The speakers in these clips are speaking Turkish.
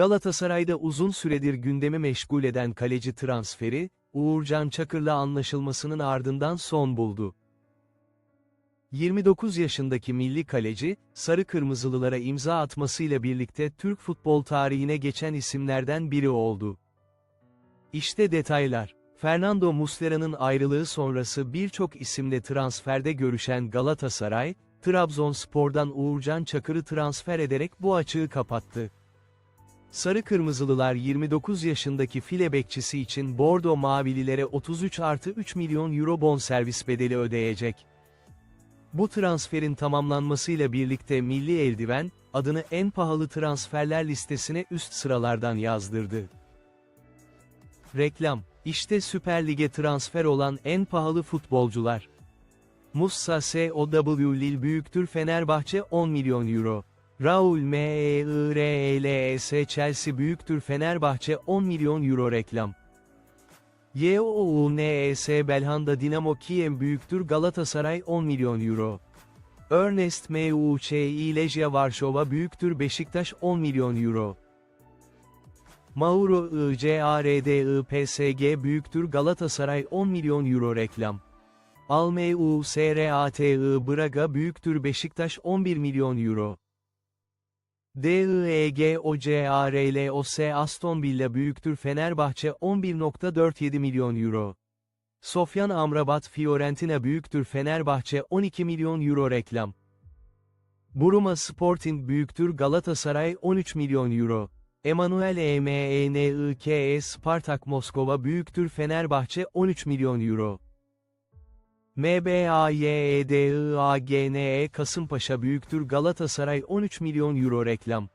Galatasaray'da uzun süredir gündemi meşgul eden kaleci transferi, Uğurcan Çakır'la anlaşılmasının ardından son buldu. 29 yaşındaki milli kaleci, sarı kırmızılılara imza atmasıyla birlikte Türk futbol tarihine geçen isimlerden biri oldu. İşte detaylar. Fernando Muslera'nın ayrılığı sonrası birçok isimle transferde görüşen Galatasaray, Trabzonspor'dan Uğurcan Çakır'ı transfer ederek bu açığı kapattı. Sarı Kırmızılılar 29 yaşındaki file bekçisi için Bordo Mavililere 33 artı 3 milyon euro bonservis bedeli ödeyecek. Bu transferin tamamlanmasıyla birlikte Milli Eldiven, adını en pahalı transferler listesine üst sıralardan yazdırdı. Reklam, işte Süper Lig'e transfer olan en pahalı futbolcular. Musa S.O.W. Lille büyüktür Fenerbahçe 10 milyon euro. Raul M.E.I.R.E.L.S. Chelsea büyüktür Fenerbahçe 10 milyon euro reklam. Y.O.U.N.E.S. Belhanda Dinamo Kiev büyüktür Galatasaray 10 milyon euro. Ernest M.U.Ç.İ. Lejia Varşova büyüktür Beşiktaş 10 milyon euro. Mauro I.C.A.R.D.I. PSG büyüktür Galatasaray 10 milyon euro reklam. Almeu S.R.A.T.I. Braga büyüktür Beşiktaş 11 milyon euro. E DIEGOCARLOS Aston Villa büyüktür Fenerbahçe 11.47 milyon euro. Sofyan Amrabat Fiorentina büyüktür Fenerbahçe 12 milyon euro reklam. Buruma Sporting büyüktür Galatasaray 13 milyon euro. Emanuel E EMENIKE Spartak Moskova büyüktür Fenerbahçe 13 milyon euro. MBAYEDIAGNE Kasımpaşa büyüktür Galatasaray 13 milyon euro reklam.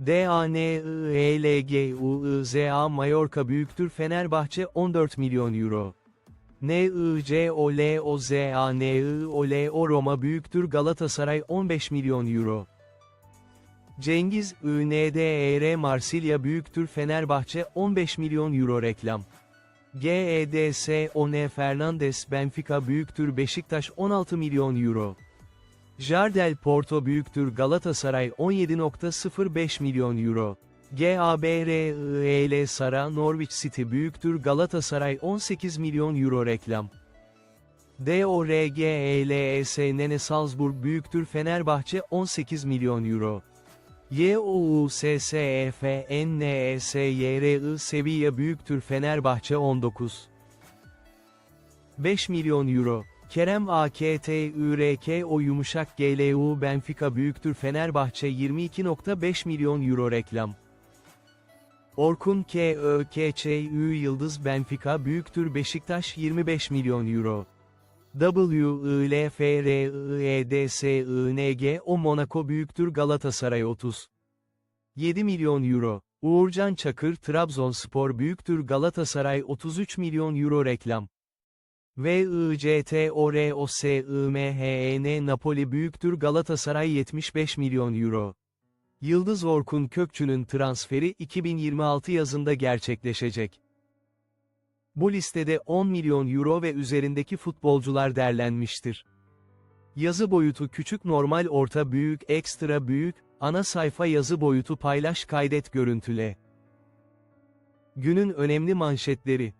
DANIELGUIZA Mallorca büyüktür Fenerbahçe 14 milyon euro. NICOLOZANIOLO Roma büyüktür Galatasaray 15 milyon euro. Cengiz INDER Marsilya büyüktür Fenerbahçe 15 milyon euro reklam. GEDS One Fernandes Benfica büyüktür Beşiktaş 16 milyon euro. Jardel Porto büyüktür Galatasaray 17.05 milyon euro. GABRIEL Sara Norwich City büyüktür Galatasaray 18 milyon euro reklam. DORGELS Nene Salzburg büyüktür Fenerbahçe 18 milyon euro. YOUSSEFNESYRI Sevilla büyüktür Fenerbahçe 19. 5 milyon euro. Kerem AKTÜRK o yumuşak GLU Benfica büyüktür Fenerbahçe 22.5 milyon euro reklam. Orkun KÖKÇÜ Yıldız Benfica büyüktür Beşiktaş 25 milyon euro. WILFRIEDSING o Monaco büyüktür Galatasaray 30. 7 milyon euro. Uğurcan Çakır Trabzonspor büyüktür Galatasaray 33 milyon euro reklam. VICTOROSIMHEN Napoli büyüktür Galatasaray 75 milyon euro. Yıldız Orkun Kökçü'nün transferi 2026 yazında gerçekleşecek. Bu listede 10 milyon euro ve üzerindeki futbolcular derlenmiştir. Yazı boyutu küçük normal orta büyük ekstra büyük, ana sayfa yazı boyutu paylaş kaydet görüntüle. Günün önemli manşetleri